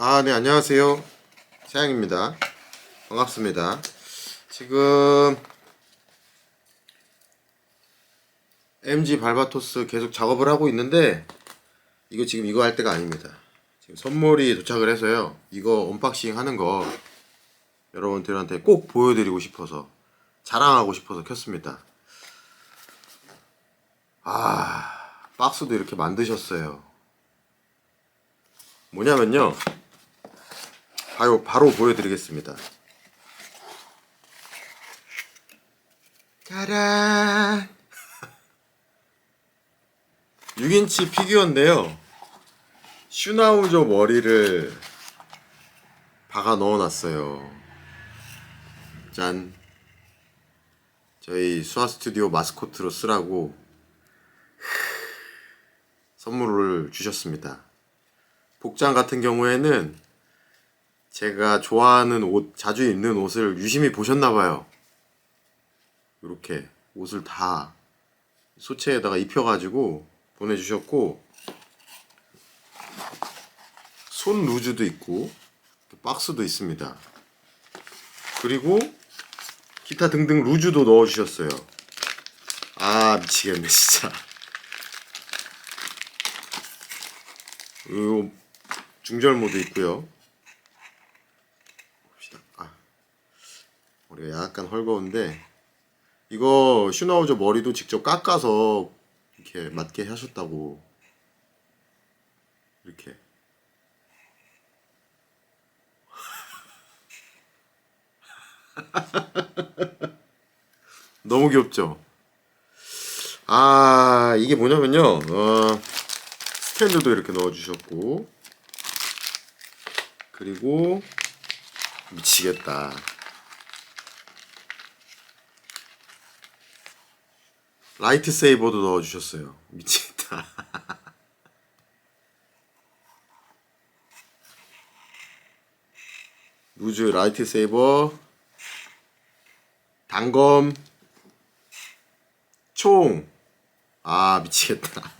아, 네, 안녕하세요. 사양입니다. 반갑습니다. 지금 MG 발바토스 계속 작업을 하고 있는데 이거 지금 이거 할 때가 아닙니다. 지금 선물이 도착을 해서요. 이거 언박싱 하는 거 여러분들한테 꼭 보여드리고 싶어서 자랑하고 싶어서 켰습니다. 아, 박스도 이렇게 만드셨어요. 뭐냐면요. 바로, 바로 보여드리겠습니다. 짜란! 6인치 피규어인데요. 슈나우저 머리를 박아 넣어놨어요. 짠. 저희 수아 스튜디오 마스코트로 쓰라고 선물을 주셨습니다. 복장 같은 경우에는 제가 좋아하는 옷, 자주 입는 옷을 유심히 보셨나봐요. 이렇게 옷을 다 소체에다가 입혀가지고 보내주셨고, 손 루즈도 있고, 박스도 있습니다. 그리고 기타 등등 루즈도 넣어주셨어요. 아, 미치겠네, 진짜. 요 중절모도 있고요. 봅시다. 아, 머리가 약간 헐거운데 이거 슈나우저 머리도 직접 깎아서 이렇게 맞게 하셨다고. 이렇게. 너무 귀엽죠? 아 이게 뭐냐면요. 어, 스탠드도 이렇게 넣어주셨고. 그리고 미치겠다 라이트 세이버도 넣어주셨어요. 미치겠다. 루즈 라이트 세이버. 단검. 총. 아 미치겠다.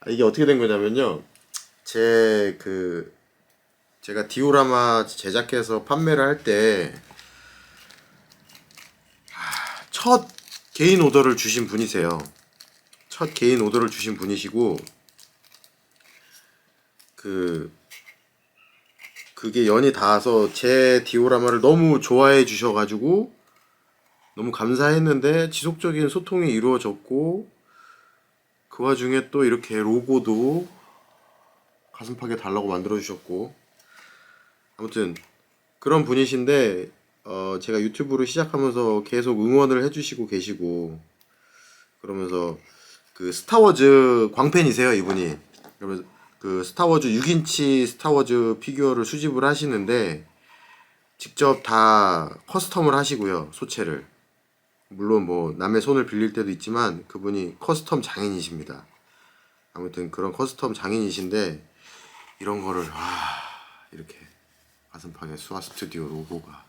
아, 이게 어떻게 된 거냐면요. 제 그 제가 디오라마 제작해서 판매를 할 때 첫 개인 오더를 주신 분이세요. 첫 개인 오더를 주신 분이시고 그 그게 연이 닿아서 제 디오라마를 너무 좋아해 주셔가지고 너무 감사했는데 지속적인 소통이 이루어졌고 그 와중에 또 이렇게 로고도 가슴팍에 달라고 만들어 주셨고 아무튼 그런 분이신데 어 제가 유튜브를 시작하면서 계속 응원을 해주시고 계시고 그러면서 그 스타워즈 광팬이세요 이분이 그러면서 그 스타워즈 6인치 스타워즈 피규어를 수집을 하시는데 직접 다 커스텀을 하시고요 소체를 물론 뭐 남의 손을 빌릴 때도 있지만 그분이 커스텀 장인이십니다. 아무튼 그런 커스텀 장인이신데 이런 거를 와 이렇게 가슴팍에 수아 스튜디오 로고가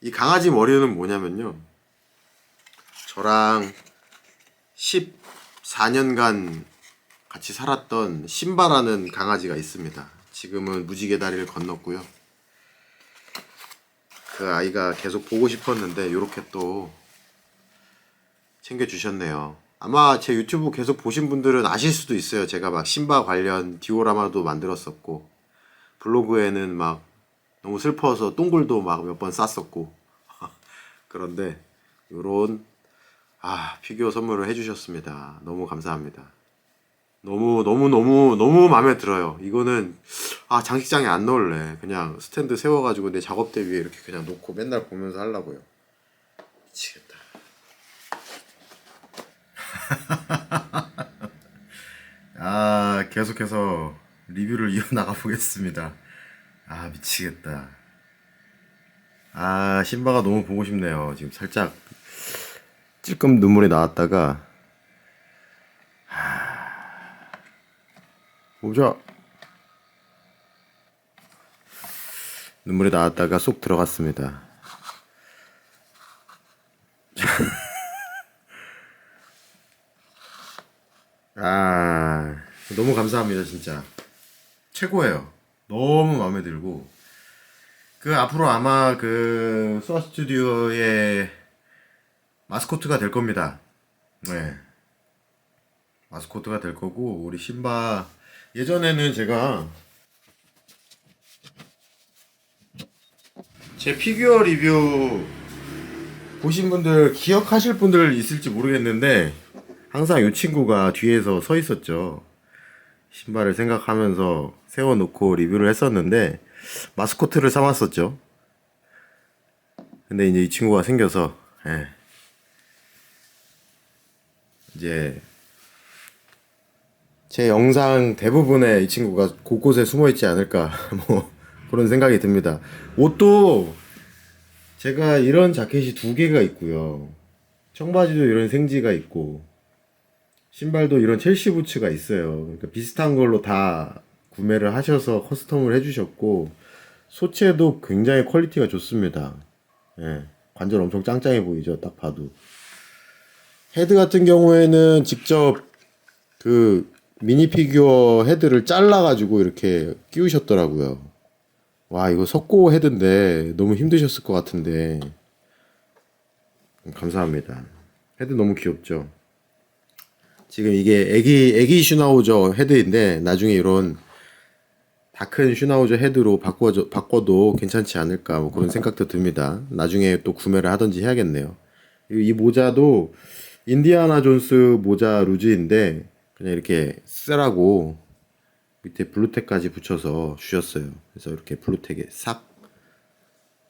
이 강아지 머리는 뭐냐면요 저랑 14년간 같이 살았던 신바라는 강아지가 있습니다. 지금은 무지개 다리를 건넜고요. 그 아이가 계속 보고 싶었는데 이렇게 또 챙겨주셨네요. 아마 제 유튜브 계속 보신 분들은 아실 수도 있어요. 제가 막 신바 관련 디오라마도 만들었었고 블로그에는 막 너무 슬퍼서 똥글도 막 몇 번 쌌었고 그런데 요런 아 피규어 선물을 해주셨습니다. 너무 감사합니다. 너무 너무 너무 너무 마음에 들어요. 이거는 아 장식장에 안 넣을래. 그냥 스탠드 세워가지고 내 작업대 위에 이렇게 그냥 놓고 맨날 보면서 하려고요. 미치겠다. 아 계속해서 리뷰를 이어 나가 보겠습니다. 아 미치겠다. 아 신바가 너무 보고 싶네요. 지금 살짝 찔끔 눈물이 나왔다가 보자. 눈물이 나왔다가 쏙 들어갔습니다. 아 너무 감사합니다 진짜. 최고예요. 너무 마음에 들고. 그 앞으로 아마 그 소아 스튜디오의 마스코트가 될 겁니다. 네. 마스코트가 될 거고 우리 신바 예전에는 제가 제 피규어 리뷰 보신 분들 기억하실 분들 있을지 모르겠는데 항상 이 친구가 뒤에서 서 있었죠. 신발을 생각하면서 세워놓고 리뷰를 했었는데 마스코트를 삼았었죠. 근데 이제 이 친구가 생겨서 예. 이제 제 영상 대부분에 이 친구가 곳곳에 숨어 있지 않을까 뭐 그런 생각이 듭니다. 옷도 제가 이런 자켓이 두 개가 있고요. 청바지도 이런 생지가 있고 신발도 이런 첼시 부츠가 있어요. 그러니까 비슷한 걸로 다 구매를 하셔서 커스텀을 해주셨고 소체도 굉장히 퀄리티가 좋습니다. 예, 관절 엄청 짱짱해 보이죠. 딱 봐도. 헤드 같은 경우에는 직접 그 미니 피규어 헤드를 잘라가지고 이렇게 끼우셨더라고요. 와 이거 석고 헤드인데 너무 힘드셨을 것 같은데 감사합니다. 헤드 너무 귀엽죠. 지금 이게 애기 애기 슈나우저 헤드인데 나중에 이런 다 큰 슈나우저 헤드로 바꿔 바꿔도 괜찮지 않을까 뭐 그런 생각도 듭니다. 나중에 또 구매를 하든지 해야겠네요. 이, 이 모자도 인디아나 존스 모자 루즈인데 그냥 이렇게 쓰라고 밑에 블루텍까지 붙여서 주셨어요. 그래서 이렇게 블루텍에 싹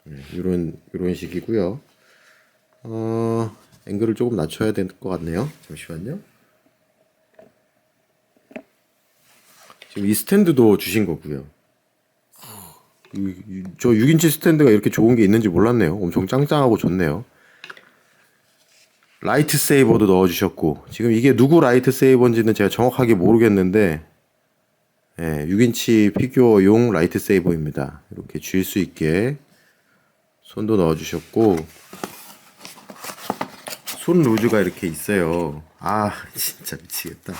네, 이런 이런 식이고요. 어 앵글을 조금 낮춰야 될 것 같네요. 잠시만요. 지금 이 스탠드도 주신 거고요. 저 6인치 스탠드가 이렇게 좋은 게 있는지 몰랐네요. 엄청 짱짱하고 좋네요. 라이트 세이버도 넣어주셨고 지금 이게 누구 라이트 세이버인지는 제가 정확하게 모르겠는데 예, 6인치 피규어용 라이트 세이버입니다. 이렇게 쥘 수 있게 손도 넣어주셨고 손 루즈가 이렇게 있어요. 아 진짜 미치겠다.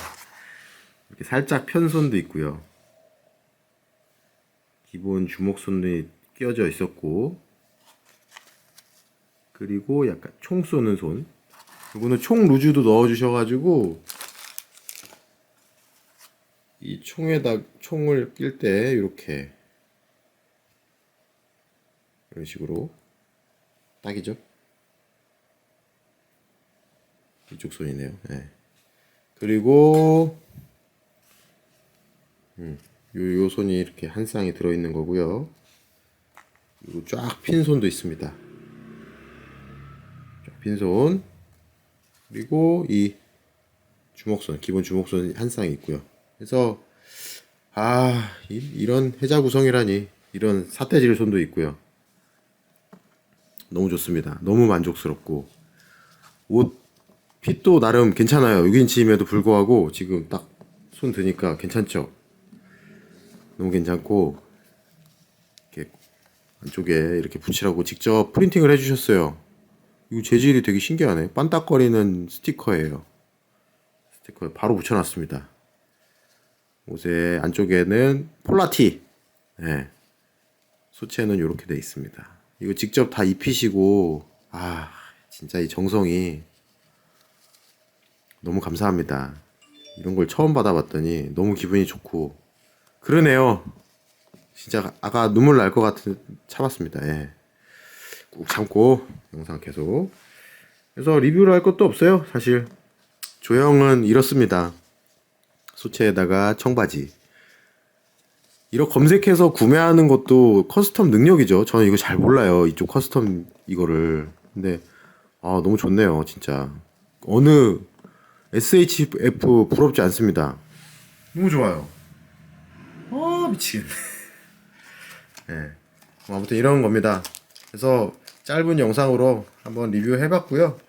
이렇게 살짝 편 손도 있고요. 기본 주먹손도 끼워져 있었고 그리고 약간 총 쏘는 손. 이거는 총 루즈도 넣어주셔가지고 이 총에다 총을 낄 때 이렇게 이런 식으로 딱이죠. 이쪽 손이네요. 네. 그리고 음, 요, 요 손이 이렇게 한 쌍이 들어있는 거고요. 그리고 쫙 핀 손도 있습니다. 쫙핀 손. 그리고 이 주먹손, 기본 주먹손 한 쌍이 있고요. 그래서 아 이, 런 해자 구성이라니 이런 사태질 손도 있고요. 너무 좋습니다. 너무 만족스럽고 옷 핏도 나름 괜찮아요. 6인치임에도 불구하고 지금 딱 손 드니까 괜찮죠. 너무 괜찮고 이렇게 안쪽에 이렇게 붙이라고 직접 프린팅을 해주셨어요. 이거 재질이 되게 신기하네. 반딱거리는 스티커예요. 스티커에 바로 붙여놨습니다. 옷의 안쪽에는 폴라티. 네. 소체는 이렇게 돼 있습니다. 이거 직접 다 입히시고 아 진짜 이 정성이 너무 감사합니다. 이런 걸 처음 받아봤더니 너무 기분이 좋고 그러네요. 진짜 아까 눈물 날 것 같은 참았습니다. 예. 꾹 참고 영상 계속. 그래서 리뷰를 할 것도 없어요. 사실 조형은 이렇습니다. 소체에다가 청바지. 이렇게 검색해서 구매하는 것도 커스텀 능력이죠. 저는 이거 잘 몰라요. 이쪽 커스텀 이거를. 근데 아 너무 좋네요. 진짜 어느 SHF 부럽지 않습니다. 너무 좋아요. 아 미치겠네. 예. 뭐 아무튼 이런 겁니다. 그래서 짧은 영상으로 한번 리뷰해봤고요.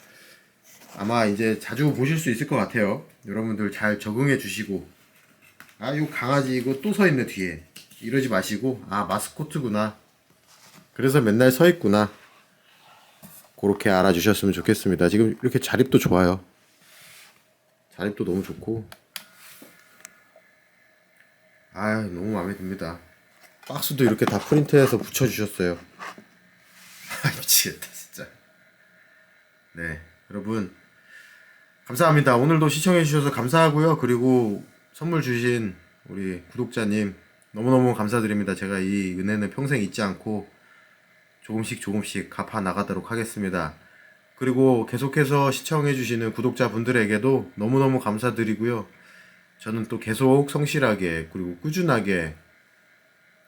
아마 이제 자주 보실 수 있을 것 같아요. 여러분들 잘 적응해 주시고 아 요 강아지 이거 또 서 있네 뒤에 이러지 마시고 아 마스코트구나. 그래서 맨날 서 있구나. 그렇게 알아주셨으면 좋겠습니다. 지금 이렇게 자립도 좋아요. 자립도 너무 좋고 아 너무 마음에 듭니다. 박스도 이렇게 다 프린트해서 붙여주셨어요. 아 미치겠다 진짜. 네 여러분 감사합니다. 오늘도 시청해주셔서 감사하고요. 그리고 선물 주신 우리 구독자님 너무너무 감사드립니다. 제가 이 은혜는 평생 잊지 않고 조금씩 조금씩 갚아 나가도록 하겠습니다. 그리고 계속해서 시청해주시는 구독자분들에게도 너무너무 감사드리고요. 저는 또 계속 성실하게 그리고 꾸준하게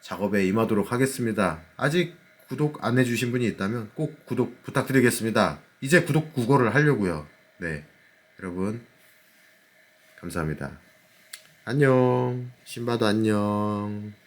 작업에 임하도록 하겠습니다. 아직 구독 안 해주신 분이 있다면 꼭 구독 부탁드리겠습니다. 이제 구독 구걸을 하려고요. 네. 여러분, 감사합니다. 안녕. 신바도 안녕.